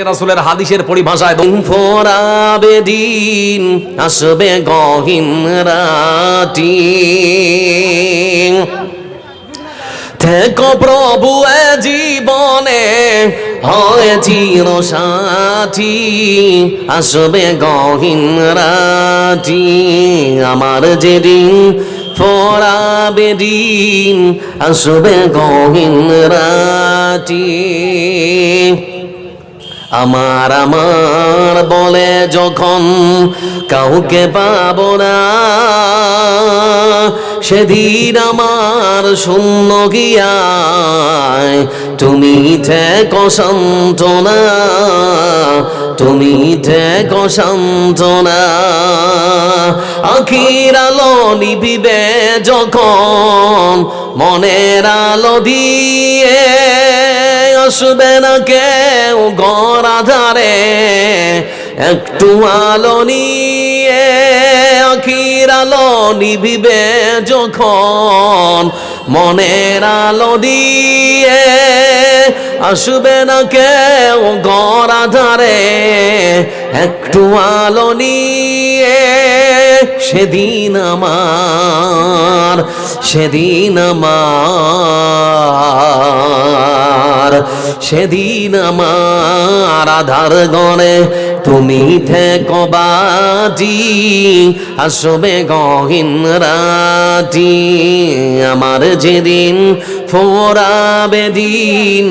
দিয়েছে রাসূলের হাদিসের পরিভাষায় ফোরাবে দিন আসবে গহিন রাতি থেকো প্রভু এ জীবনে, হয় চির সাথী, আসবে গহীন রাতি। আমার যেদিন ফরাবে দিন আসবে গহীন রাতি। আমার আমার বলে যখন কাউকে পাব না সেদিন আমার শূন্য গিয়ায় তুমি থেকো সান্ত্বনা, তুমি থেকো সান্ত্বনা। আখির আলো নিবিবে যখন, মনের আলো দিয়ে আসবে না কেউ ঘর আধারে। একটু আলো নিয়ে আখির আলো নিভিবে যখন মনের আলো দিয়ে আসবে না কেউ ঘর আধারে। একটু আলো নিয়ে সেদিন আমার সেদিন আমার সেদিন আমার আধার গণে তুমি থেকো বাজি আসবে গহীন রাতি আমার যেদিন ফোরাবে দিন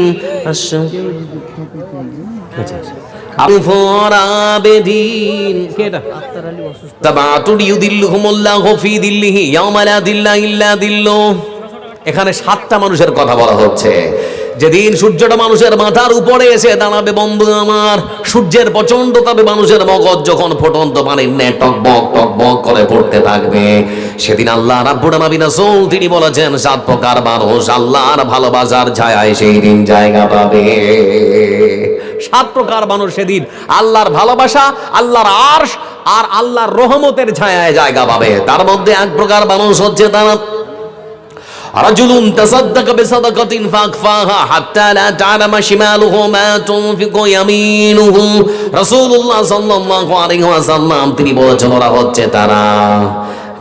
ফোরাবে কেটা? এখানে সাতটা মানুষের কথা বলা হচ্ছে। যেদিন সূর্যটা মানুষের মাথার উপরে এসে দাঁড়াবে বন্ধু আমার, সূর্যের প্রচণ্ড তবে মানুষের মগজ যখন ফুটন্ত পানির নে টকবক টকবক করে পড়তে থাকবে। সেদিন আল্লাহ রাব্বুল আলামিন তিনি বলেছেন, সাত প্রকার মানুষ আল্লাহর ভালোবাসার ছায়ায় সেই দিন জায়গা পাবে। সাত প্রকার মানুষ সেদিন আল্লাহর ভালোবাসা, আল্লাহর আরশ আর আল্লাহর রহমতের ছায়ায় জায়গা পাবে। তার মধ্যে এক প্রকার মানুষ হচ্ছে তারা রাজুলুন তাসাদদাকা বিসাদাকাতিন ফাকফাহা হাত্তা লা তা'লামা শিমালুহু মা তুনফিকু ইয়ামিনুহু। রাসূলুল্লাহ সাল্লাল্লাহু আলাইহি ওয়াসাল্লাম, তিনি বলেছেন, ওরা হচ্ছে তারা।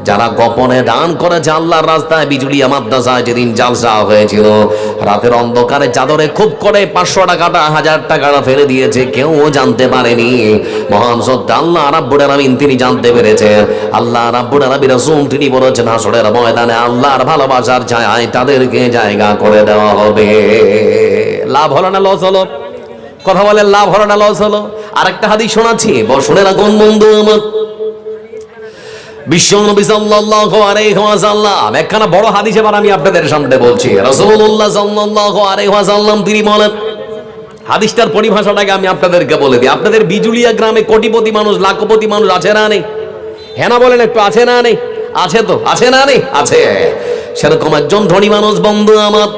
যারা গোপনে দান করেছে আল্লাহর রাস্তায় বিজুলিয়া মাদ্রাসায় যেদিন জালসা হয়েছিল, রাতের অন্ধকারে চাদরে খুব করে পাঁচশো টাকাটা হাজার টাকাটা ফেলে দিয়েছে, কেউ জানতে পারেনি। মহান সত্য আল্লাহ রাব্বুল আলামিন তিনি জানতে পেরেছেন আল্লাহ রাব্বুল আলামিন রাসূল তিনি বলেছেন, হাসরের ময়দানে আল্লাহর ভালোবাসার ছায়ায় তাদেরকে জায়গা করে দেওয়া হবে। লাভ হলো না, লস হলো? কথা বলে লাভ হলো না, লস হলো? আরেকটা হাদিস শোনাচ্ছি শুনে রাখুন বন্ধু আমার। বিশ্বনবী সাল্লাল্লাহু আলাইহি ওয়াসাল্লাম। একখানা বড় হাদিস এবার আমি আপনাদের সামনে বলছি। রাসূলুল্লাহ সাল্লাল্লাহু আলাইহি ওয়াসাল্লাম তিনি বলেন, হাদিসটার পরিভাষাটাকে আমি আপনাদেরকে বলে দিই। আপনাদের বিজুলিয়া গ্রামে কোটিপতি মানুষ, লাখপতি মানুষ আছে না নেই? হ্যাঁ না বলেন, একটু আছে না নেই? আছে তো? আছে না নেই? আছে। সেরকম একজন ধনী মানুষ বন্ধু আমার।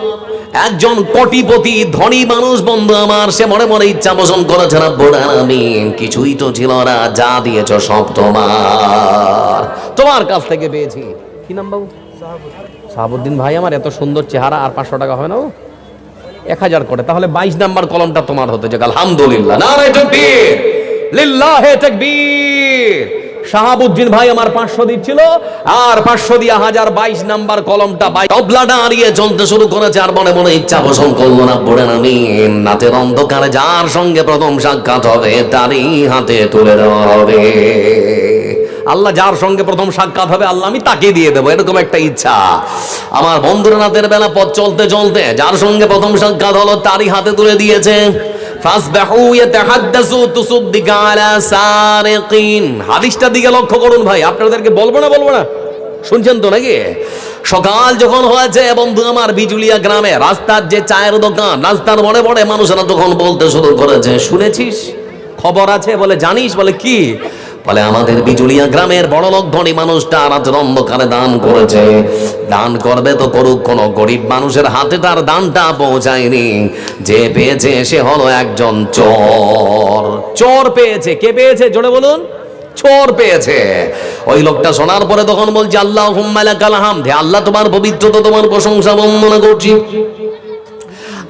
একজন কোটিপতি, ধনী মানুষ, বন্ধু আমার, সে মনে মনে ইচ্ছা পোষণ করেছে না আমি কিছুই তো ছিল না, যা দিয়েছ সব তোমার। তোমার কাছ থেকে পেয়েছি। কি নাম বাবু? সাহাবুদ্দিন ভাই, আমার এত সুন্দর চেহারা, আর পাঁচশো টাকা হবে না এক হাজার করে, তাহলে বাইশ নাম্বার কলমটা তোমার হতে যাক, আলহামদুলিল্লাহ। না রে লিল্লাহে তাকবীর। শাহাবুদ্দিন ভাই আমার পাঁচশো দিচ্ছিল আর পাঁচশো দিয়ে হাজার বাইশ নাম্বার কলমটা বাই তবলা দাঁড়িয়ে চলতে শুরু করেছে, আর মনে মনে ইচ্ছা পোষণ করল না, পড়ে আমি নাতের অন্ধকারে, যার সঙ্গে প্রথম সাক্ষাৎ হবে, তারই হাতে তুলে দেওয়া হবে। আল্লাহ যার সঙ্গে প্রথম সাক্ষাৎ হবে, আল্লাহ আমি তাকে দিয়ে দেবো, এরকম একটা ইচ্ছা। আমার বন্ধুর রাতের বেলা পথ চলতে চলতে, যার সঙ্গে প্রথম সাক্ষাৎ হলো, তারই হাতে তুলে দিয়েছে। ফাসবাহু ইয়াতাহাদ্দাসু তুসদ্দিকা আলা সারিকিন। হাদিসটা দিকে লক্ষ্য করুন ভাই, আপনাদেরকে বলব না বলব না? শুনছেন তো নাকি? সকাল যখন হয়েছে, বন্ধু, আমার বিজুলিয়া গ্রামে রাস্তার যে চায়ের দোকান, রাস্তার মনে পড়ে মানুষেরা তখন বলতে শুরু করেছে, শুনেছিস? খবর আছে বলে জানিস? বলে, কি? বলে আমাদের বিজুলিয়া গ্রামের বড় লোক, ধনী মানুষটা রাতের অন্ধকারে দান করেছে। দান করবে তো করুক, কোনো গরিব মানুষের হাতে তার দানটা পৌঁছায়নি। যে পেয়েছে সে হলো একজন চোর। চোর পেয়েছে, কে পেয়েছে জোরে বলুন? চোর পেয়েছে। ওই লোকটা শোনার পরে তখন বলছে আল্লাহ হুম্মালা কালাহাম আল্লাহ, তোমার পবিত্রতা, তোমার প্রশংসা বন্দনা করছি।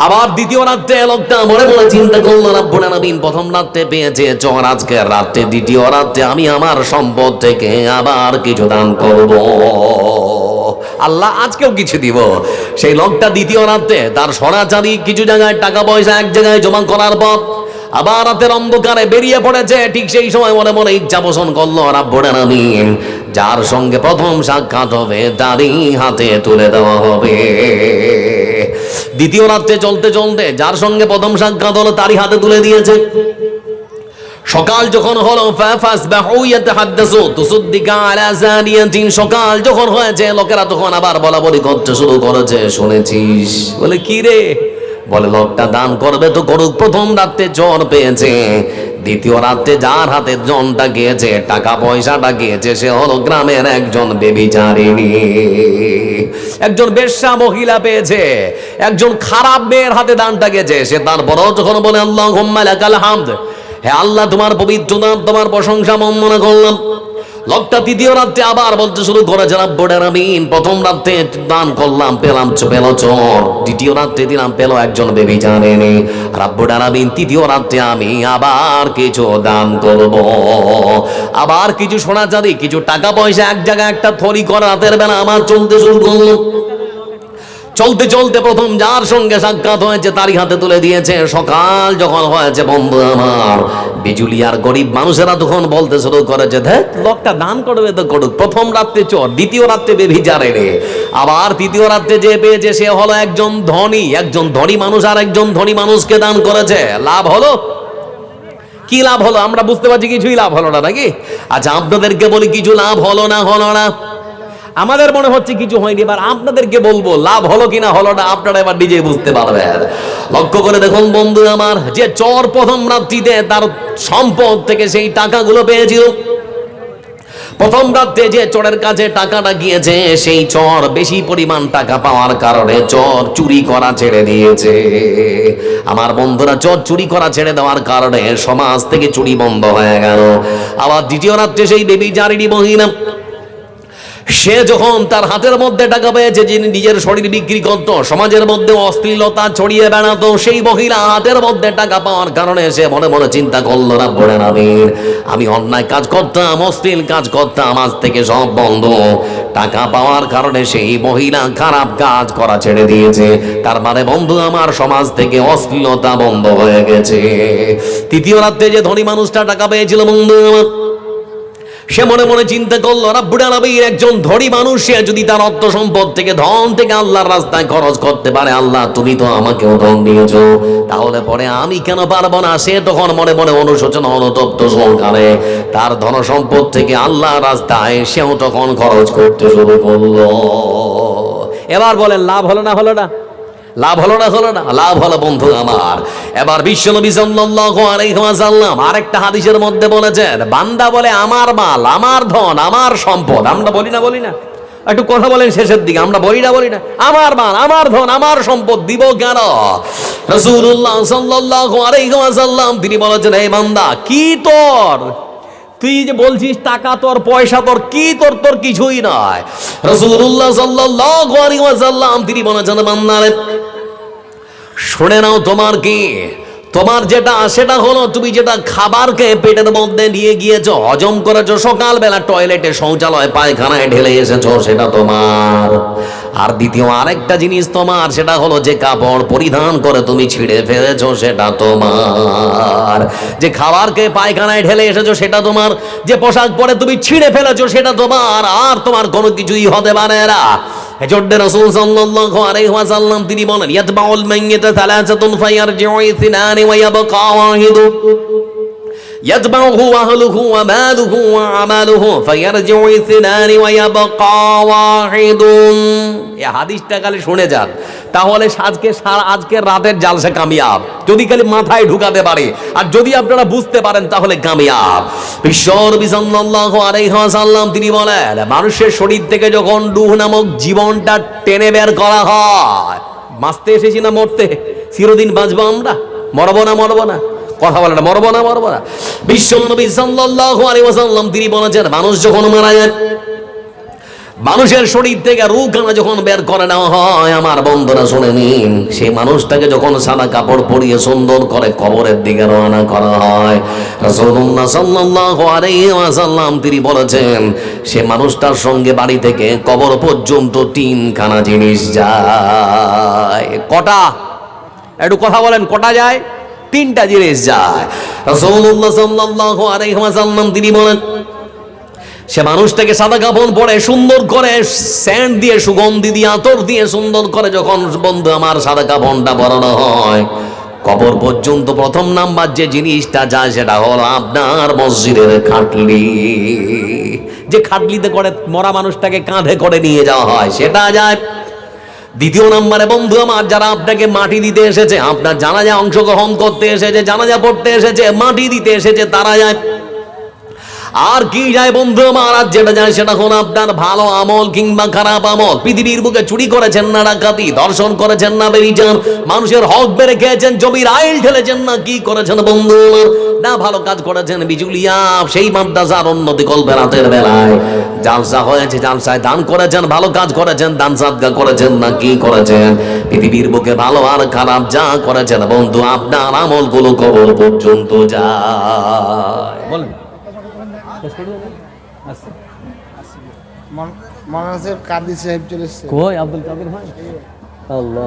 আবার দ্বিতীয় রাত্রে লোকটা মনে মনে চিন্তা করল, রাব্বুল আলামিন, প্রথম রাত্রে পেয়েছে, চর আজকের রাত্রে, দ্বিতীয় রাত্রে আমি আমার সম্পদ থেকে আবার কিছু দান করব। আল্লাহ আজকেও কিছু দিব। সেই লোকটা দ্বিতীয় রাত্রে তার সরাচারি কিছু জায়গায় টাকা পয়সা এক জায়গায় জমা করার পর আবার রাতের অন্ধকারে বেরিয়ে পড়েছে, ঠিক সেই সময় মনে মনে ইচ্ছা পোষণ করল, রাব্বুল আলামিন, যার সঙ্গে প্রথম সাক্ষাৎ হবে, তারই হাতে তুলে দেওয়া হবে। দ্বিতীয় রাত্রে চলতে চলতে, যার সঙ্গে প্রথম সাক্ষাৎ হলো, তারই হাতে তুলে দিয়েছে। সকাল যখন হলো সকাল যখন হয়েছে, লোকেরা তখন আবার বলা বলি করতে শুরু করেছে, শুনেছিস? বলে, কি রে? বলে, লোকটা দান করবে তো করুক, প্রথম রাত্রে জ্বর পেয়েছে। দ্বিতীয় রাত্রে যার হাতে জনটা গিয়েছে, টাকা পয়সাটা গিয়েছে, সে হলো গ্রামের একজন বেবিচারিণী। একজন বেশ্যা মহিলা পেয়েছে, একজন খারাপ মেয়ের হাতে দানটা গেছে সে তারপরও যখন বলে আল্লাহ লাকাল হামদ। হে আল্লাহ, তোমার পবিত্র নাম তোমার প্রশংসা, মন মনে করলাম। লোকটা দ্বিতীয় রাত্রে আবার বলতে শুরু করেছে বোর্ডের আমিন, প্রথম রাত্রে দান করলাম, পেলাম পেল পেল চোর দ্বিতীয় রাত্রে দিলাম, পেল একজন বেবি জানেনি রাব্বু আমিন, তৃতীয় রাত্রে আমি আবার কিছু দান করব। আবার কিছু সোনা চাঁদি, কিছু টাকা পয়সা এক জায়গায় একটা থরি করা, রাতের বেলা আমার চলতে শুরু করল। চলতে চলতে প্রথম যার সঙ্গে সাক্ষাৎ হয়েছে, তারই হাতে তুলে দিয়েছে। সকাল যখন হয়েছে বন্ধু আমার আর গরিব মানুষেরা তখন বলতে শুরু করেছে, দেখ, লোকটা দান করবে তো করুক। প্রথম রাত্রে চোর, দ্বিতীয় রাত্রে বেভিচারে রে। আবার তৃতীয় রাত্রে যে পেয়েছে, সে হলো একজন ধনী। একজন ধনী মানুষ আর একজন ধনী মানুষকে দান করেছে। লাভ হলো? কি লাভ হলো? আমরা বুঝতে পারছি কিছুই লাভ হলো না নাকি? আচ্ছা আপনাদেরকে বলি, কিছু লাভ হলো না হলো না? আমাদের মনে হচ্ছে কিছু হয়নি, এবার আপনাদেরকে বলব, লাভ হলো কিনা হলো না আপনারা এবার নিজে বুঝতে পারবেন। লক্ষ্য করে দেখুন বন্ধু আমার, যে চর প্রথম রাত্রিতে তার সম্পদ থেকে সেই টাকাগুলো পেয়েছিল। প্রথম রাত্রে যে চোরের কাছে টাকাটা গিয়েছে, সেই চর বেশি পরিমাণ টাকা পাওয়ার কারণে চর চুরি করা ছেড়ে দিয়েছে। আমার বন্ধুরা, চর চুরি করা ছেড়ে দেওয়ার কারণে সমাজ থেকে চুরি বন্ধ হয়ে গেল। আবার দ্বিতীয় রাত্রে সেই দেবী জারিনী মহিলা সে যখন তার হাতের মধ্যে টাকা পেয়েছে যিনি নিজের শরীর বিক্রি করত, সমাজের মধ্যে অশ্লীলতা ছড়িয়ে বেড়াতো, সেই মহিলা হাতের মধ্যে টাকা পাওয়ার কারণে সে মনে মনে চিন্তা করল না বলে নাবির আমি অন্যায় কাজ করতাম, অশ্লীল কাজ করতাম, আজ থেকে সব বন্ধ। টাকা পাওয়ার কারণে সেই মহিলা খারাপ কাজ করা ছেড়ে দিয়েছে। তার মানে বন্ধু, আমার সমাজ থেকে অশ্লীলতা বন্ধ হয়ে গেছে। তৃতীয় রাত্রে যে ধনী মানুষটা টাকা পেয়েছিল, বন্ধু, আমার সে মনে মনে চিন্তা করল, রাব্বুল একজন ধনী মানুষ, সে যদি তার অর্থ সম্পদ থেকে ধন থেকে আল্লাহর রাস্তায় খরচ করতে পারে, আল্লাহ, তুমি তো আমাকেও ধন দিয়েছ। তাহলে পরে আমি কেন পারব না? সে তখন মনে মনে অনুশোচনা অনুতপ্ত সহকারে তার ধন সম্পদ থেকে আল্লাহর রাস্তায় সেও তখন খরচ করতে শুরু করল। এবার বলেন, লাভ হলো না হলো না? লাভ হলো না হলো না? লাভ হলো বন্ধু আমার। এবার বিশ্বনবী সাল্লাল্লাহু আলাইহি ওয়াসাল্লাম আরেকটা হাদিসের মধ্যে বলেছেন, বান্দা বলে, আমার মাল, আমার ধন, আমার সম্পদ। আমরা বলি না বলি না। একটু কথা বলেন শেষের দিকে, আমরা বলি না বলি না। আমার মাল, আমার ধন, আমার সম্পদ দিব কেন? রাসূলুল্লাহ সাল্লাল্লাহু আলাইহি ওয়াসাল্লাম, তিনি বলেছেন, এই বান্দা, কি তোর? তুই যে বলছিস টাকা তোর, পয়সা তোর, কি তোর তোর কিছুই নয়। আলাইহি ওয়াসাল্লাম, তিনি বলেছেন বান্দারে শুনে নাও তোমার কি? তোমার যেটা, সেটা হলো তুমি যেটা খাবারকে পেটের মধ্যে নিয়ে গিয়েছো, হজম করেছ, সকালবেলা টয়লেটে শৌচালয়, পায়খানায় ঢেলে এসেছ, সেটা তোমার। আর দ্বিতীয় আরেকটা জিনিস তোমার, সেটা হলো যে কাপড় পরিধান করে তুমি ছিঁড়ে ফেলেছো, সেটা তোমার। যে খাবারকে পায়খানায় ঢেলে এসেছ, সেটা তোমার। যে পোশাক পরে তুমি ছিঁড়ে ফেলেছো, সেটা তোমার। আর তোমার কোনো কিছুই হতে পারে না। এজন্য রাসূল সাল্লাল্লাহু আলাইহি ওয়াসাল্লাম তিনি বলেন ইয়াতবাউল মাইয়াতা সালাসাতুন ফায়ারজিউ ইসনানি ওয়া ইয়াবকা ওয়াহিদু يتبعه أهله وماله وعمله فيرجع اثنان ويبقى واحد এ হাদিসটা খালি শুনে যান তাহলে আজকে সারা আজকের রাতের জালসা কামিয়াব যদি খালি মাথায় ঢুকাতে পারে আর যদি আপনারা বুঝতে পারেন তাহলে কামিয়াব ঈশ্বর বিসল্লাহ আলাইহাল্লাম তিনি বলেন মানুষের শরীর থেকে যখন ডুহ নামক জীবনটা টেনে বের করা হয় বাঁচতে এসেছি না মরতে চিরদিন বাঁচবো আমরা মরবো না মরবো না কথা বলে মরবো না মরবো না। বিশ্ব নবী সাল্লাল্লাহু আলাইহি ওয়াসাল্লাম, তিনি বলেছেন মানুষ যখন মারা যায়, মানুষের শরীর থেকে রুখানা যখন বের করে নেওয়া হয়, আমার বন্ধুরা শুনে নিন, সেই মানুষটাকে যখন সাদা কাপড় পরিয়ে সুন্দর করে কবরের দিকে রওনা করা হয়, রাসূলুল্লাহ সাল্লাল্লাহু আলাইহি ওয়াসাল্লাম, তিনি বলেছেন, সে মানুষটার সঙ্গে বাড়ি থেকে কবর পর্যন্ত তিনখানা জিনিস যায়। কটা? একটু কথা বলেন, কটা যায়? তিনটা জিনিস যায়। রাসূলুল্লাহ সাল্লাল্লাহু আলাইহি ওয়াসাল্লাম, তিনি বলেন, সে মানুষটাকে সাদা কাপড় পরে সুন্দর করে স্যান্ড দিয়ে, সুগন্ধি দিয়ে, আতর দিয়ে সুন্দর করে যখন, বন্ধু, আমার সাদা কাপড়টা পরানো হয়, কবর পর্যন্ত প্রথম নাম্বার যে জিনিসটা যায়, সেটা হলো আপনার মসজিদের খাটলি। যে খাটলিতে করে মরা মানুষটাকে কাঁধে করে নিয়ে যাওয়া হয়, সেটা যায় দ্বিতীয় নাম্বারে, বন্ধু আমার, যারা আপনাকে মাটি দিতে এসেছে, আপনার জানাজা অংশগ্রহণ করতে এসেছে, জানাজা পড়তে এসেছে, মাটি দিতে এসেছে, তারা যায় আর কি যায় বন্ধু আর যেটা যায় সেটা হলো আপনার ভালো আমল কিংবা খারাপ আমল? পৃথিবীর বুকে চুরি করেছেন না ডাকাতি? দর্শন করেছেন না বেরিয়েছেন মানুষের হক বেড়ে খেয়েছেন, জমির আইল ঠেলেছেন না? কি করেছেন বন্ধু না ভালো কাজ করেছেন বিজুলিয়া, সেই মাদ্রাসার উন্নতি কল্পে রাতের বেলায়। জালসা হয়েছে, জালসায় দান করেছেন, ভালো কাজ করেছেন, দান সাদগা করেছেন না? কি করেছেন? পৃথিবীর বুকে ভালো আর খারাপ যা করেছেন বন্ধু, আপনার আমলগুলো কবর পর্যন্ত যায়। বলেন। মনাসের কাদি সাহেব চলে এসছে। কই আব্দুল কাদের ভাই? আল্লাহ।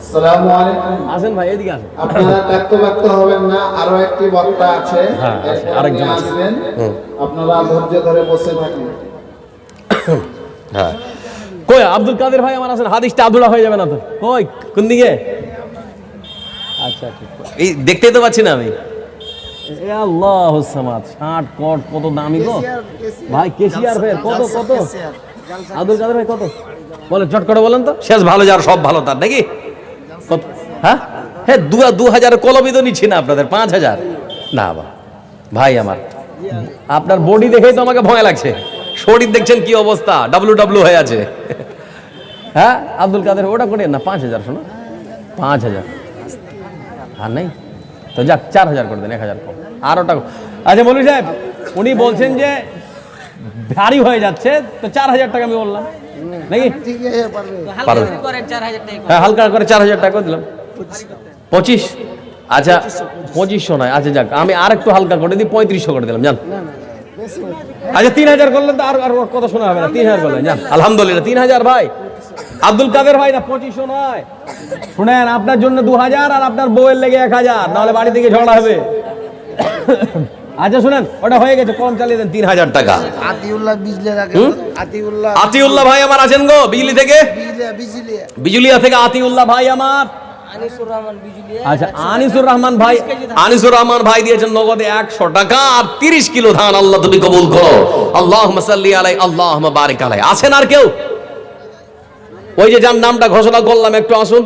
আসসালামু আলাইকুম। আসেন ভাই এদিকে আসেন। আপনারা ব্যক্ত ব্যক্ত হবেন না আরও একটি বক্তা আছে। হ্যাঁ, আরেকজন আসবেন। আপনারা ধৈর্য ধরে বসে থাকুন। হ্যাঁ। কই আব্দুল কাদের ভাই আমার আছেন হাদিসটা আধুরা হয়ে যাবে না তো? কই কোন দিকে? আচ্ছা আচ্ছা। এই দেখতেই তো পাচ্ছি না আমি। আল্লাহ সামাদ ষাট কট কত দামি গো। ভাই কেসিয়ার ভাই কত কত? আব্দুল কাদের ভাই কত? বলেন চট করে বলেন তো। শেষ ভালো যার সব ভালো তার নাকি? কত? হ্যাঁ? হ্যাঁ দু দু হাজার কলমই তো নিচ্ছি না আপনাদের পাঁচ হাজার। না বা ভাই আমার আপনার বডি দেখেই তো আমাকে ভয় লাগছে। শরীর দেখছেন কি অবস্থা? ডাব্লু ডাব্লু হয়ে আছে। হ্যাঁ আব্দুল কাদের ওটা করে না পাঁচ হাজার শোনো। পাঁচ হাজার। আর নেই? তো যাক চার হাজার করে দেন এক হাজার কম। আর ওটা আচ্ছা মৌলী সাহেব উনি বলছেন যে ভারী হয়ে যাচ্ছে তো চার হাজার টাকা আমি বললাম। নাকি? হ্যাঁ হালকা করে চার হাজার টাকা করে দিলাম। পঁচিশ? আচ্ছা পঁচিশশো নয়। আচ্ছা যাক আমি আর একটু হালকা করে দিই পঁয়ত্রিশশো করে দিলাম জান আচ্ছা তিন হাজার করলেন তো আর আর কত শোনা হবে না তিন হাজার করলেন জান আলহামদুলিল্লাহ তিন হাজার ভাই। আব্দুল কাদের ভাই না পঁচিশশো নয়। শুনেন আপনার জন্য দু হাজার আর আপনার বউয়ের লেগে এক হাজার নাহলে বাড়ি থেকে ঝগড়া হবে। আচ্ছা শুনেন ওটা হয়ে গেছে কম চালিয়ে দেন তিন হাজার টাকা। আতিউল্লাহ বিজলি আতিউল্লাহ। আতিউল্লাহ ভাই আমার আছেন গো বিজলি থেকে? বিজলি বিজলি বিজুলিয়া থেকে আতিউল্লাহ ভাই আমার। আচ্ছা আনিসুর রহমান ভাই আনিসুর রহমান ভাই দিয়েছেন নগদে একশো টাকা আর তিরিশ কিলো ধান আল্লাহ তুমি কবুল করো। আল্লাহ মাসাল্লি আলাই আল্লাহ বারিক আলাই আছেন আর কেউ? ওই যে যার নামটা ঘোষণা করলাম, একটু আসুন।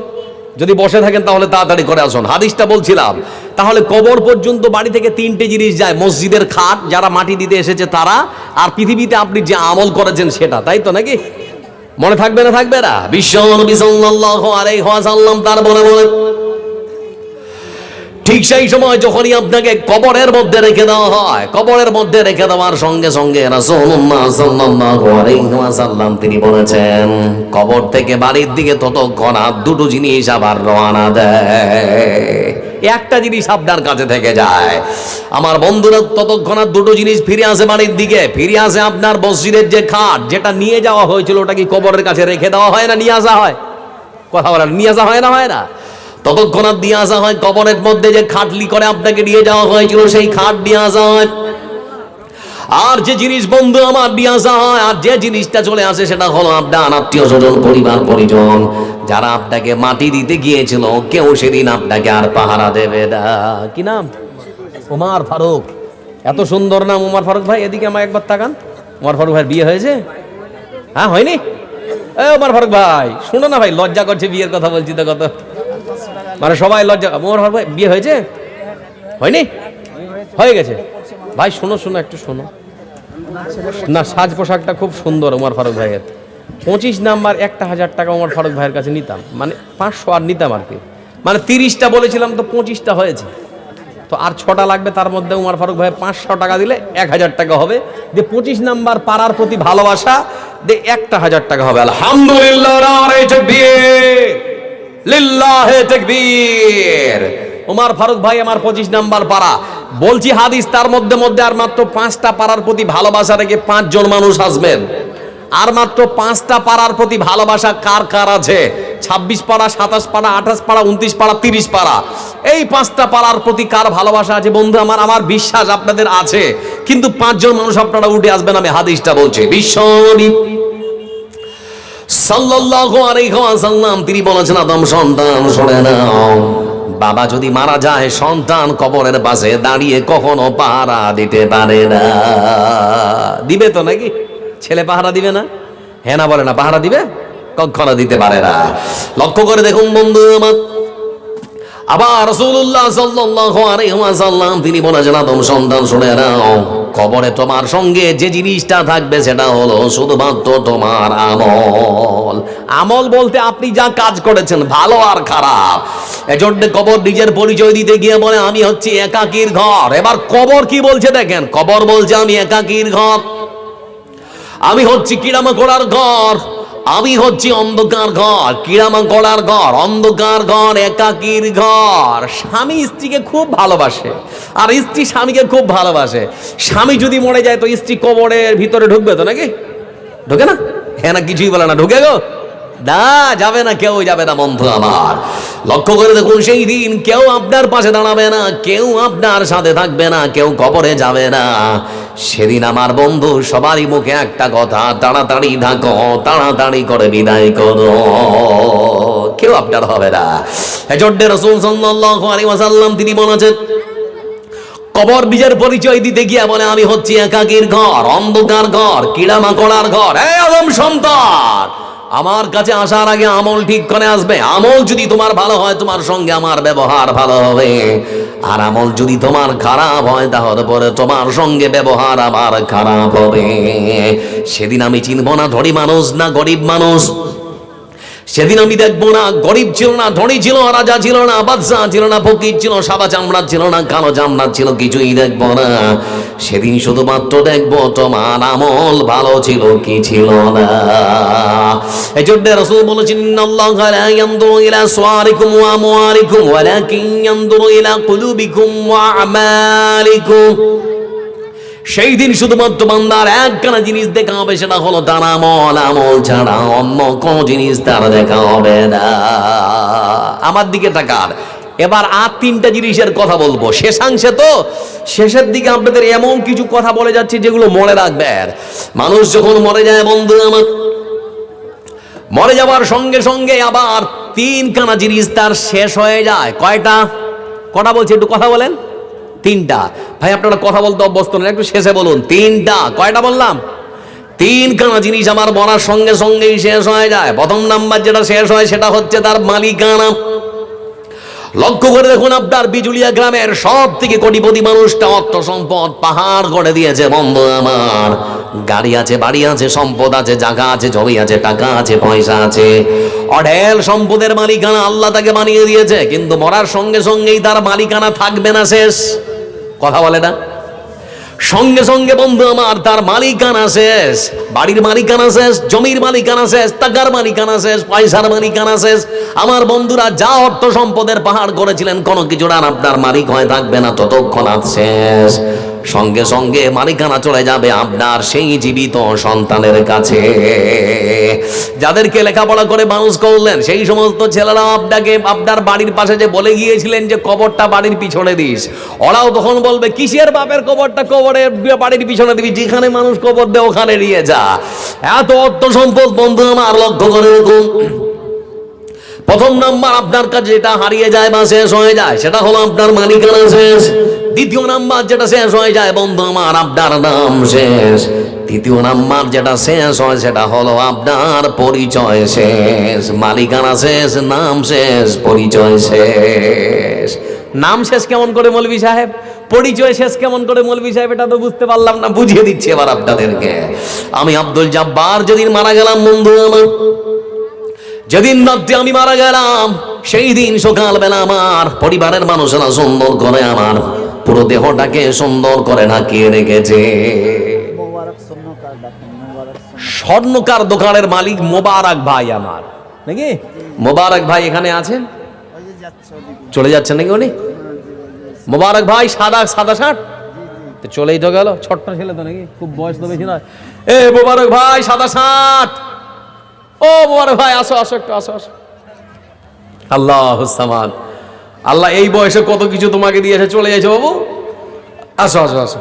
যদি বসে থাকেন তাহলে তাড়াতাড়ি করে আসুন। হাদিসটা বলছিলাম, তাহলে কবর পর্যন্ত বাড়ি থেকে তিনটে জিনিস যায়, মসজিদের খাট, যারা মাটি দিতে এসেছে তারা, আর পৃথিবীতে আপনি যে আমল করেছেন সেটা, তাই তো নাকি? মনে থাকবে না থাকবে না? বিশ্ব তার বলে বলে ঠিক সেই সময় যখনই আপনাকে কবরের মধ্যে রেখে দেওয়া হয়, কবরের মধ্যে রেখে দেওয়ার সঙ্গে সঙ্গে তিনি বলেছেন, কবর থেকে বাড়ির দিকে ততক্ষণ আর দুটো জিনিস আবার রওনা দেয়। একটা জিনিস আপনার কাছে থেকে যায়। আমার বন্ধুরা ততক্ষণ আর দুটো জিনিস ফিরে আসে বাড়ির দিকে, ফিরে আসে আপনার মসজিদের যে খাট, যেটা নিয়ে যাওয়া হয়েছিল ওটা কি কবরের কাছে রেখে দেওয়া হয় না, নিয়ে আসা হয়? কথা বলেন, নিয়ে আসা হয় না হয় না? ততক্ষণ আর দিয়ে আসা হয়, কবরের মধ্যে যে খাটলি করে আপনাকে দিয়ে যাওয়া হয়েছিল, সেই খাট দিয়ে আসা হয়। আর যে জিনিস বন্ধু আমার দিয়ে আসা হয়, আর যে জিনিসটা চলে আসে, সেটা হলো আপনার আত্মীয় স্বজন, পরিবার, পরিজন। যারা আপনাকে মাটি দিতে গিয়েছিল, কেউ সেদিন আপনাকে আর পাহারা দেবে না। কি নাম? উমার ফারুক। এত সুন্দর নাম, উমার ফারুক ভাই, এদিকে আমার একবার তাকান। উমার ফারুক ভাইয়ের বিয়ে হয়েছে? হ্যাঁ হয়নি? এ, উমার ফারুক ভাই, শুনো না ভাই, লজ্জা করছে বিয়ের কথা বলছি তো কত। মানে সবাই লজ্জা ফারুক ভাই, বিয়ে হয়েছে? হয়নি? হয়ে গেছে। ভাই, শোনো শোনো, একটু শোনো। না সাজ পোশাকটা খুব সুন্দর উমার ফারুক ভাইয়ের। পঁচিশ নাম্বার একটা হাজার টাকা উমার ফারুক ভাইয়ের কাছে নিতাম। মানে পাঁচশো আর নিতাম আর কি। মানে তিরিশটা বলেছিলাম তো পঁচিশটা হয়েছে। তো আর ছটা লাগবে তার মধ্যে উমার ফারুক ভাই পাঁচশো টাকা দিলে এক হাজার টাকা হবে। যে পঁচিশ নাম্বার পাড়ার প্রতি ভালোবাসা দে একটা হাজার টাকা হবে। আলহামদুলিল্লাহ লিল্লাহে ফারুক ভাই, আমার পঁচিশ নাম্বার পাড়া। বলছি হাদিস, তার মধ্যে মধ্যে আর মাত্র পাঁচটা প্রতি ভালোবাসা রেখে পাঁচজন মানুষ আসবেন। আর মাত্র পাঁচটা পাড়ার প্রতি ভালোবাসা কার কার আছে? ছাব্বিশ পাড়া, সাতাশ পাড়া, আঠাশ পাড়া, উনত্রিশ পাড়া, তিরিশ পাড়া। এই পাঁচটা পাড়ার প্রতি কার ভালোবাসা আছে? বন্ধু, আমার আমার বিশ্বাস আপনাদের আছে। কিন্তু পাঁচজন মানুষ আপনারা উঠে আসবেন, আমি হাদিসটা বলছি। বিশ্ব সাল্লাল্লাহু তিনি বলেছেন আদম সন্তান, শুনে নাও। বাবা যদি মারা যায়, সন্তান কবরের পাশে দাঁড়িয়ে কখনো পাহারা দিতে পারে না। দিবে তো নাকি? ছেলে পাহারা দিবে না? হ্যাঁ না বলে না, পাহারা দিবে? কখনো দিতে পারে না। লক্ষ্য করে দেখুন বন্ধু আমার আবার আলাইহি ওয়াসাল্লাম, তিনি বলেছেন আদম সন্তান শুনে নাও, কবরে তোমার সঙ্গে যে জিনিসটা থাকবে সেটা হলো শুধুমাত্র তোমার আমল। আমল বলতে আপনি যা কাজ করেছেন, ভালো আর খারাপ। এজন্য কবর নিজের পরিচয় দিতে গিয়ে বলে, আমি হচ্ছি একাকীর ঘর। এবার কবর কি বলছে দেখেন, কবর বলছে, আমি একাকীর ঘর। আমি হচ্ছি কিরামাকড়ার ঘর। আমি হচ্ছি অন্ধকার ঘর কিরামাকড়ার ঘর, অন্ধকার ঘর, একাকির ঘর। স্বামী স্ত্রীকে খুব ভালোবাসে, আর স্ত্রী স্বামীকে খুব ভালোবাসে। স্বামী যদি মরে যায় তো স্ত্রী কবরের ভিতরে ঢুকবে তো নাকি? ঢুকে না? হ্যাঁ না, কিছুই বলে না। ঢুকে গো। না, যাবে না, কেউ যাবে না, বন্ধু আমার। লক্ষ্য করে দেখুন, সেই দিন কেউ আপনার পাশে দাঁড়াবে না, কেউ আপনার সাথে থাকবে না, কেউ কবরে যাবে না। সেদিন আমার বন্ধু, সবারই মুখে একটা কথা, তাড়াতাড়ি থাকো, তাড়াতাড়ি করে বিদায় করো। কেউ আপনার হবে না। এজন্যে রসুল সাল্লাল্লাহু আলাইহি তিনি বলেছেন, কবর বীজের পরিচয় দিতে গিয়ে বলে, আমি হচ্ছি একাকীর ঘর, অন্ধকার ঘর কিড়ামাকড়ার ঘর। এই আদম সন্তান! আমার কাছে আসার আগে আমল ঠিক করে আসবে। আমল যদি তোমার ভালো হয়, তোমার সঙ্গে আমার ব্যবহার ভালো হবে। আর আমল যদি তোমার খারাপ হয় তাহলে পরে তোমার সঙ্গে ব্যবহার আমার খারাপ হবে। সেদিন আমি চিনব না ধরি মানুষ না গরিব মানুষ। সেদিন আমি দেখব না, গরিব ছিল না, ধনী ছিল রাজা ছিল না, বাদশাহ ছিল না, ফকির ছিল সাদা চামড়া ছিল না, কালো চামড়া ছিল, কিছুই দেখব না। সেদিন শুধুমাত্র দেখব, তোমার আমল ভালো ছিল, কি ছিল না। এই জন্য রাসূল বলেছেন ইয়ানদুরু ইলা সুওয়ারিকুম ওয়া ওয়ালাকিন ইয়ানদুরু ইলা কুলুবিকুম ওয়া আমালিকুম। সেই দিন শুধুমাত্র বান্দার একখানা জিনিস দেখা হবে, সেটা হলো তার আমল আমল ছাড়া অন্য কোনো জিনিস তার দেখা হবে না। আমার দিকে তাকার এবার আর তিনটা জিনিসের কথা বলব। শেষাংশে তো, শেষের দিকে আপনাদের এমন কিছু কথা বলে যাচ্ছে যেগুলো মনে রাখবেন। মানুষ যখন মরে যায়, বন্ধু, আমার মরে যাওয়ার সঙ্গে সঙ্গে আবার তিনখানা জিনিস তার শেষ হয়ে যায়। কয়টা? কটা বলছে, একটু কথা বলেন। তিনটা। ভাই, আপনারা কথা বলতে অভ্যস্ত না একটু শেষে বলুন। তিনটা। কয়টা বললাম? তিনখানা জিনিস আমার মরার সঙ্গে সঙ্গেই শেষ হয়ে যায়। প্রথম নাম্বার যেটা শেষ হয়, সেটা হচ্ছে তার মালিকানা। লক্ষ্য করে দেখুন আপনার বিজুলিয়া গ্রামের সব থেকে কোটিপতি মানুষটা অর্থ সম্পদ পাহাড় করে দিয়েছে, বন্ধু আমার। গাড়ি আছে, বাড়ি আছে, সম্পদ আছে, জায়গা আছে, জমি আছে, টাকা আছে, পয়সা আছে। অঢেল সম্পদের মালিকানা আল্লাহ তাকে বানিয়ে দিয়েছে, কিন্তু মরার সঙ্গে সঙ্গেই তার মালিকানা থাকবে না শেষ। কথা বলে না? সঙ্গে সঙ্গে বন্ধু আমার, তার মালিকানা শেষ বাড়ির মালিকানা শেষ জমির মালিকানা শেষ টাকার মালিকানা শেষ পয়সার মালিকানা শেষ আমার বন্ধুরা যা অর্থ সম্পদের পাহাড় করেছিলেন, কোনো কিছুর আর আপনার মালিক হয়ে থাকবে না ততক্ষণাৎ শেষ। সঙ্গে সঙ্গে মালিকানা চলে যাবে আপনার সেই জীবিত সন্তানের কাছে। যাদেরকে লেখাপড়া করে মানুষ করলেন, সেই সমস্ত ছেলেরা আপনাকে, আপনার বাড়ির পাশে যে বলে গিয়েছিলেন যে কবরটা বাড়ির পিছনে দিস, ওরাও তখন বলবে, কিসের বাপের কবরটা কবরের বাড়ির পিছনে দিবি? যেখানে মানুষ কবর দে ওখানে নিয়ে যা। এত অর্থ সম্পদ, বন্ধু আমার, লক্ষ্য করে দেখুন। প্রথম নাম্বার আপনার কাছে যেটা হারিয়ে যায় বা শেষ হয়ে যায়, সেটা হলো আপনার মালিকানা শেষ। দ্বিতীয় নাম্বার যেটা শেষ হয়ে যায়, বন্ধু, আমার আপনার নাম শেষ। তৃতীয় নাম্বার যেটা শেষ হয়, সেটা হলো আপনার পরিচয় শেষ। মালিকানা শেষ, নাম শেষ, পরিচয় শেষ। নাম শেষ কেমন করে মৌলবি সাহেব? পরিচয় শেষ কেমন করে মৌলবি সাহেব? এটা তো বুঝতে পারলাম না, বুঝিয়ে দিচ্ছি এবার আপনাদেরকে। আমি আব্দুল জাব্বার, যেদিন মারা গেলাম, বন্ধু, আমার। যেদিন রাত্রে আমি মারা গেলাম, সেই দিন সকালবেলা আমার পরিবারের মানুষেরা সুন্দর করে আমার পুরো দেহটাকে সুন্দর করে রেখেছে। ডাকেন মোবারক শূন্য স্বর্ণকার দোকানের মালিক মোবারক ভাই আমার। নাকি? মোবারক ভাই এখানে আছেন? চলে যাচ্ছেন নাকি উনি? মোবারক ভাই সাদা সাদা শার্ট? তো চলেই তো গেল। ছোট্ট ছেলে তো নাকি? খুব বয়স তো বেশি নয়। এ মোবারক ভাই সাদা শার্ট। ও মোবারক ভাই আসো আসো একটু আসো আসো। আল্লাহ সামান আল্লাহ এই বয়সে কত কিছু তোমাকে দিয়েছে চলে যাচ্ছে বাবু? আসো আসো আসো।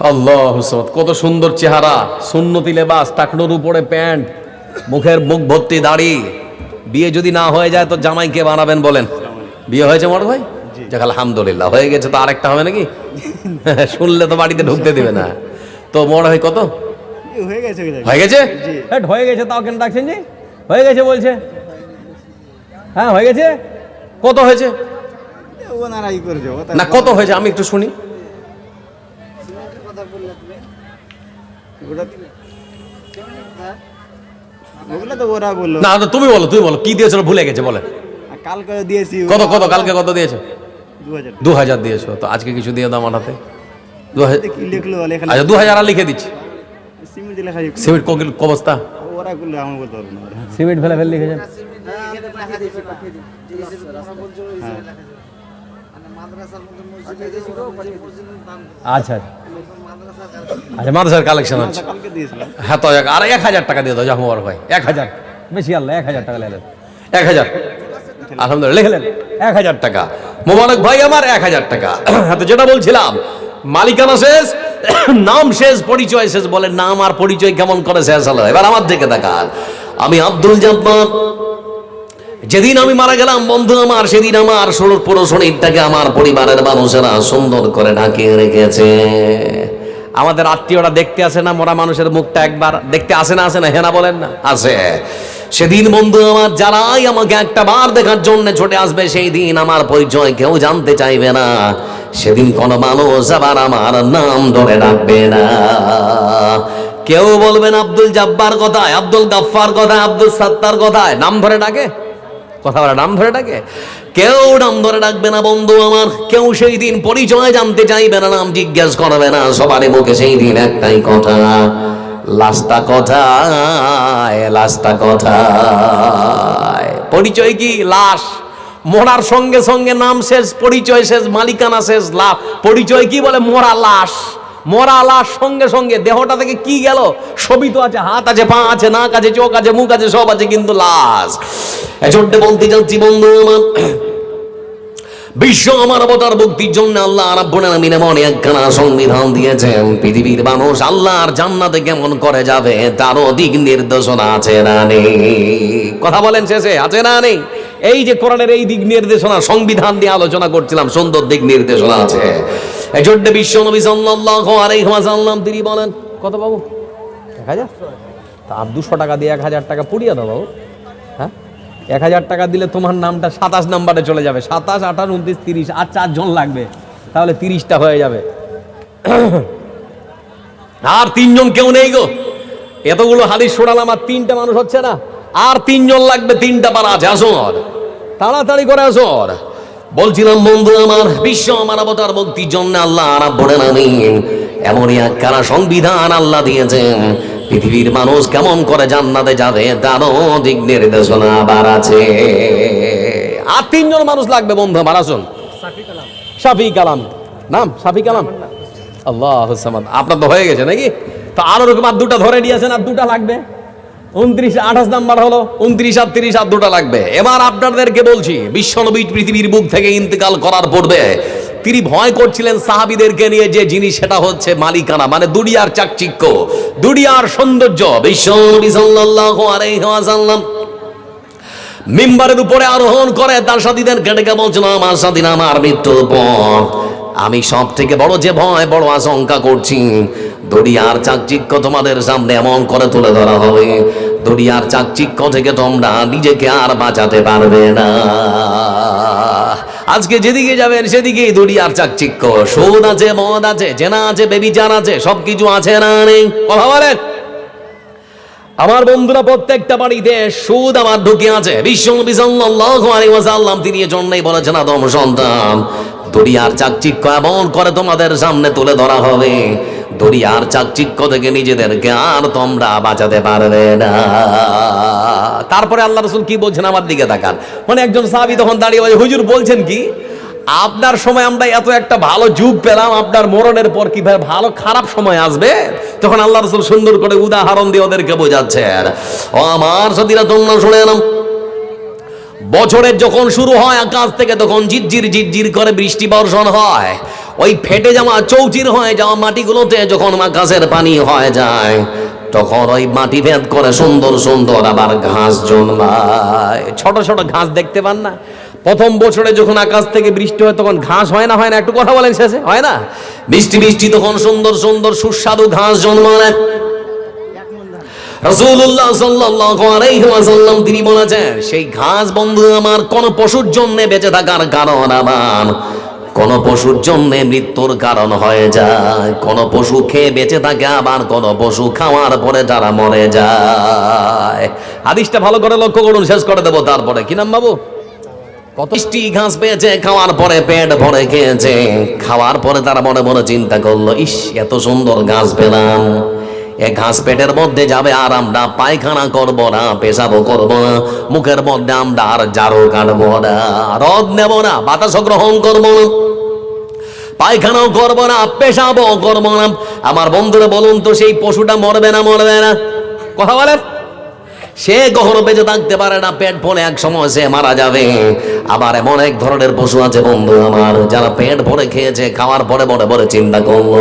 আল্লাহ সামাদ কত সুন্দর চেহারা। সুন্নতি লেবাস টাকনোর উপরে প্যান্ট মুখের মুখ ভর্তি দাড়ি। বিয়ে যদি না হয়ে যায় তো জামাই কে বানাবেন বলেন? বিয়ে হয়েছে মোট ভাই? যাক আলহামদুলিল্লাহ হয়ে গেছে তো আরেকটা হবে নাকি? শুনলে তো বাড়িতে ঢুকতে দিবে না। তো মোট হয় কত? হয়ে গেছে হয়ে গেছে। হয়ে গেছে? গেছে তাও কেন ডাকছেন জি হয়ে গেছে বলছে। হ্যাঁ হয়ে গেছে? কত হয়েছে? ওনারা ই করেছে ও না কত হয়েছে? আমি একটু শুনি। বলল না না, তুমি বলো তুমি বলো কি দিয়েছ ভুলে গেছে বলে। কালকে দিয়েছি কত কত কালকে কত দিয়েছ? দু হাজার দিয়েছ তো আজকে কিছু দিয়ে দাও আমার হাতে। দু হাজার কি লিখলো আচ্ছা দু হাজার আর লিখে দিচ্ছি। সিমেন্ট লেখা না ওরা। সিমেন্ট ফেলে ফেলে লিখেছেন। মানে মাদ্রাসার মধ্যে মসজিদে যে ওরা মসজিদের দাম আচ্ছা। আচ্ছা মাদ্রাসার কালেকশন আছে হ্যাঁ তো আর এক হাজার টাকা দিয়ে দাও ভাই এক হাজার। বেশি আল্লাহ এক হাজার টাকা লেলেন এক হাজার। আলহামদুলিল্লাহ লিখলেন এক হাজার টাকা। মোবারক ভাই আমার এক হাজার টাকা। হ্যাঁ তো যেটা বলছিলাম মালিকানা শেষ নাম শেষ পরিচয় শেষ বলে নাম আর পরিচয় কেমন করে শেষ হলো? এবার আমার দিকে দেখান আমি আব্দুল জব্বার যেদিন আমি মারা গেলাম, বন্ধু আমার, সেদিন আমার ষোলো পুরো আমার পরিবারের মানুষেরা সুন্দর করে ঢাকিয়ে রেখেছে। আমাদের আত্মীয়রা দেখতে আসে না, মরা মানুষের মুখটা একবার। দেখতে আসে না আসে না, হেনা বলেন না। আসে। সেদিন বন্ধু আমার, যারাই আমাকে একটা বার দেখার জন্য ছুটে আসবে, সেই দিন আমার পরিচয় কেউ জানতে চাইবে না। সেদিন কোন মানুষ আবার আমার নাম ধরে ডাকবে না। কেউ বলবেন আব্দুল জাব্বার কথায়, আব্দুল গাফফার কথায়, আব্দুল সাত্তার কথায়, নাম ধরে ডাকে? কথা বলে, নাম ধরে ডাকে? কেউ নাম ধরে ডাকবে না বন্ধু আমার, কেউ সেই দিন পরিচয় জানতে চাইবে না, নাম জিজ্ঞেস করবে না, সবারই মুখে সেই দিন একটাই কথা। লাস্টটা কথায়? লাস্টটা কথায়? পরিচয় কি? লাশ। মরার সঙ্গে সঙ্গে নাম শেষ, পরিচয় শেষ, মালিকানা শেষ লাভ পরিচয় কি বলে? মরা লাশ। মরা লাশ সঙ্গে সঙ্গে দেহটা থেকে কি গেল? সবই তো আছে, হাত আছে, পা আছে, নাক আছে, চোখ আছে, মুখ আছে, সব আছে, কিন্তু লাশ। এজন্য বলতে চাচ্ছি, বন্ধু আমার, বিশ্ব আমার অবতার মুক্তির জন্য আল্লাহ রাব্বুল একখানা সংবিধান দিয়েছেন। পৃথিবীর মানুষ আল্লাহর জান্নাতে কেমন করে যাবে, তারও দিক নির্দেশনা আছে না নেই। কথা বলেন শেষে, আছে না নেই? এই যে কোরআনের এই দিক নির্দেশনা, সংবিধান দিয়ে আলোচনা করছিলাম, সুন্দর দিক নির্দেশনা আছে। এজন্য বিশ্ব নবী সাল্লাল্লাহু আলাইহি ওয়াসাল্লাম, তিনি বলেন, কত বাবু? এক হাজার? তার দুশো টাকা দিয়ে এক হাজার টাকা পুড়িয়ে দাও বাবু। হ্যাঁ? এক হাজার টাকা দিলে তোমার নামটা সাতাশ নাম্বারে চলে যাবে। সাতাশ, আঠাশ, উনত্রিশ, তিরিশ, আর চারজন লাগবে। তাহলে তিরিশটা হয়ে যাবে। আর তিনজন কেউ নেই গো। এতগুলো হাদিস শোনালাম আর তিনটা মানুষ হচ্ছে না। আর তিনজন লাগবে, তিনটা পারা আছে আসর তাড়াতাড়ি করে আসর বলছিলাম বন্ধু আমার বিশ্ব মানবতার মুক্তির জন্য আল্লাহ রাব্বুল আলামিন এমনই এক কারা সংবিধান আল্লাহ দিয়েছেন। পৃথিবীর মানুষ কেমন করে জান্নাতে যাবে তারও দিক নির্দেশনা আবার আছে। আর তিনজন মানুষ লাগবে বন্ধু আমার আসুন। শাফি কালাম। নাম শাফি কালাম? আল্লাহ আপনার তো হয়ে গেছে নাকি? তো আরও রকম আর দুটা ধরে নিয়েছেন আর দুটা লাগবে। উনত্রিশ, আঠাশ নাম্বার হলো, উনত্রিশ আর আর দুটা লাগবে। এবার আপনাদেরকে বলছি বিশ্বনবী পৃথিবীর বুক থেকে ইন্তেকাল করার পূর্বে তিনি ভয় করছিলেন সাহাবিদেরকে নিয়ে যে জিনিস সেটা হচ্ছে মালিকানা মানে দুনিয়ার চাকচিক্য, দুনিয়ার সৌন্দর্য। বিশ্বনবী মিম্বারের উপরে আরোহণ করে তার সাথীদের কেটে বলছিল, আমার সাথীরা আমার মৃত্যুর পর আমি সব থেকে বড় যে ভয়, বড় আশঙ্কা করছি দড়িয়ার চাকচিক্য তোমাদের সামনে এমন করে তুলে ধরা হবে। দড়িয়ার চাকচিক্য থেকে তোমরা নিজেকে আর বাঁচাতে পারবে না। আজকে যেদিকে যাবেন, সেদিকেই দড়িয়ার চাকচিক্য। সুদ আছে, মদ আছে, জেনা আছে, বেবিচার আছে, সবকিছু আছে না নেই। কথা বলেন? আমার বন্ধুরা, প্রত্যেকটা বাড়িতে সুদ আমার ঢুকে আছে। বিশ্ব সাল্লাল্লাহু আলাইহি ওয়াসাল্লাম তিনি এজন্যই বলেছেন, আদম সন্তান, দুনিয়ার চাকচিক্য এমন করে তোমাদের সামনে তুলে ধরা হবে। দরিয়ার চাকচিক্য থেকে নিজেদেরকে আর তোমরা বাঁচাতে পারবে না। তারপরে আল্লাহ রসুল কি বলছেন আমার দিকে তাকান। মানে একজন সাহাবি তখন দাঁড়িয়ে বলে, হুজুর, বলছেন কি? আপনার সময় আমরা এত একটা ভালো যুগ পেলাম, আপনার মরণের পর কি ভাই ভালো খারাপ সময় আসবে? তখন আল্লাহ রসুল সুন্দর করে উদাহরণ দিয়ে ওদেরকে বোঝাচ্ছেন। ও আমার সাথীরা, তোমরা শুনে এলাম বছরের যখন শুরু হয়, আকাশ থেকে তখন ঝিরঝির ঝিরঝির করে বৃষ্টি বর্ষণ হয়। ওই ফেটে যাওয়া চৌচির হয়ে যাওয়া মাটিগুলোতে যখন আকাশের পানি হয়ে যায়, তখন ওই মাটি ভেদ করে সুন্দর সুন্দর আবার ঘাস জন্মায়। ছোট ছোট ঘাস দেখতে পান না? প্রথম বছরে যখন আকাশ থেকে বৃষ্টি হয়, তখন ঘাস হয় না হয় না? একটু কথা বলেন শেষে, হয় না? বৃষ্টি বৃষ্টি, তখন সুন্দর সুন্দর সুস্বাদু ঘাস জন্মায়। তিনি বলেছেন, সেই ঘাস বন্ধু আমার কোন পশুর জন্য বেঁচে থাকার কারণ আমার। কোন পশুর জন্য মৃত্যুর কারণ হয়ে যায়। কোন পশু খেয়ে বেঁচে থাকে, আবার কোন পশু খাওয়ার পরে তারা মরে যায়। হাদিসটা ভালো করে লক্ষ্য করুন, শেষ করে দেবো তারপরে। কি নাম বাবু? কত ঘাস পেয়েছে, খাওয়ার পরে পেট ভরে খেয়েছে। খাওয়ার পরে তারা মনে মনে চিন্তা করল, ইস, এত সুন্দর ঘাস পেলাম। এ ঘাস পেটের মধ্যে যাবে আর আমরা পায়খানা করব না, পেশাবো করব না। মুখের মধ্যে আমরা আর জারো কাটবো না, রদ নেব না, বাতাস গ্রহণ করব না। পায়খানাও করব না, পেশাবও করব না। আমার বন্ধুরা, বলুন তো, সেই পশুটা মরবে না মরবে না? কথা বলেন? সে কখনো বেঁচে থাকতে পারে না, পেট ভরে এক সময় সে মারা যাবে। আবার এমন এক ধরনের পশু আছে বন্ধু আমার, যারা পেট ভরে খেয়েছে, খাওয়ার পরে পরে পরে চিন্তা করল।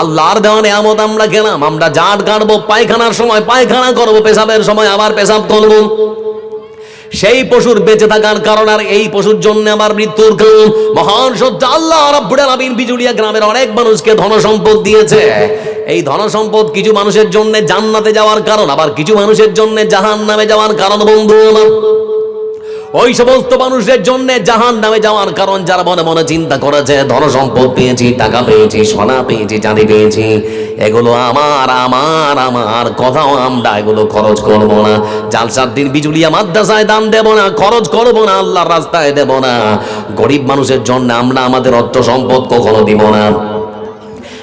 আল্লাহর দেওয়া নিয়ামত আমরা গেলাম, আমরা জাট কাটবো পায়খানার সময় পায়খানা করব, পেশাবের সময় আবার পেশাব করব। সেই পশুর বেঁচে থাকার কারণ আর এই পশুর জন্য আমার মৃত্যুর কারণ। মহান সত্য, আল্লাহ রাব্বুল আলামিন বিজুলিয়া গ্রামের অনেক মানুষকে ধনসম্পদ দিয়েছে। এই ধনসম্পদ কিছু মানুষের জন্য জান্নাতে যাওয়ার কারণ, আবার কিছু মানুষের জন্য জাহান্নামে যাওয়ার কারণ বন্ধু আমার ওই সমস্ত মানুষের জন্য জাহান নামে যাওয়ার কারণ যারা মনে মনে চিন্তা করেছে, ধন সম্পদ পেয়েছি, টাকা পেয়েছি, সোনা পেয়েছি, চাঁদি পেয়েছি, এগুলো আমার আমার আমার, কথাও আমরা এগুলো খরচ করব না। জালসার দিন বিজুলিয়া মাদ্রাসায় দান দেব না, খরচ করব না, আল্লাহর রাস্তায় দেব না। গরিব মানুষের জন্য আমরা আমাদের অর্থ সম্পদ কখনো দিব না।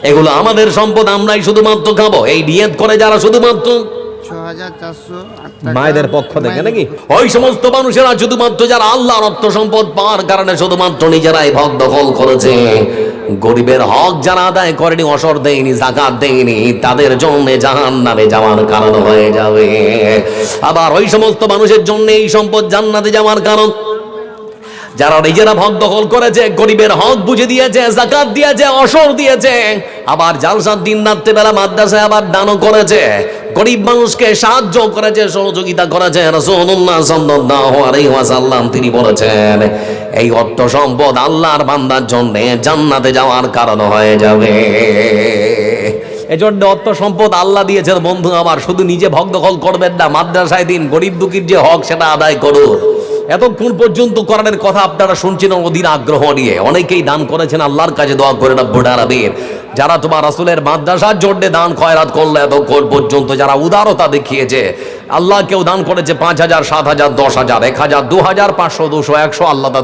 এগুলো আমাদের সম্পদ আমরাই শুধুমাত্র খাব। এই ডিএড করে যারা শুধুমাত্র ছ হাজার চারশো মায়েদের পক্ষ থেকে নাকি? ওই সমস্ত মানুষেরা শুধুমাত্র যারা আল্লাহর অর্থ সম্পদ পাওয়ার কারণে শুধুমাত্র নিজেরাই ভোগ দখল করেছে। গরিবের হক যারা আদায় করেনি অসর দেয়নি জাকাত দেয়নি তাদের জন্য জাহান নামে যাওয়ার কারণ হয়ে যাবে। আবার ওই সমস্ত মানুষের জন্য এই সম্পদ জান্নাতে যাওয়ার কারণ। যারা নিজেরা ভোগ দখল করেছে গরিবের হক বুঝে দিয়েছে জাকাত দিয়েছে অসর দিয়েছে আবার জালসার দিন রাত্রে বেলা মাদ্রাসায় আবার দানও করেছে। গরিব মানুষকে সাহায্য করা যায় সহযোগিতা করেছে রাসূলুল্লাহ সাল্লাল্লাহু আলাইহি ওয়াসাল্লাম। তিনি বলেছেন, এই অর্থ সম্পদ আল্লাহর বান্দার জন্য জান্নাতে যাওয়ার কারণ হয়ে যাবে। এজন্য অর্থ সম্পদ আল্লাহ দিয়েছেন, বন্ধু আমার, শুধু নিজে ভক্তখল করবেন না, মাদ্রাসায় দিন, গরিব দুঃখীর যে হক সেটা আদায় করুন। এতক্ষণ পর্যন্ত কোরআনের কথা আপনারা শুনছেন অধীর আগ্রহ নিয়ে। অনেকেই দান করেছেন আল্লাহর কাছে দোয়া করে, রব্বুল আলামিন। যারা তোমার রাসূলের মাদ্রাসার জন্য দান খয়রাত করল এতক্ষণ পর্যন্ত, যারা উদারতা দেখিয়েছে আল্লাহ কেউ দান করেছে পাঁচ হাজার, সাত হাজার, দশ হাজার, এক হাজার, দু হাজার, পাঁচশো, দুশো, একশো, আল্লাহ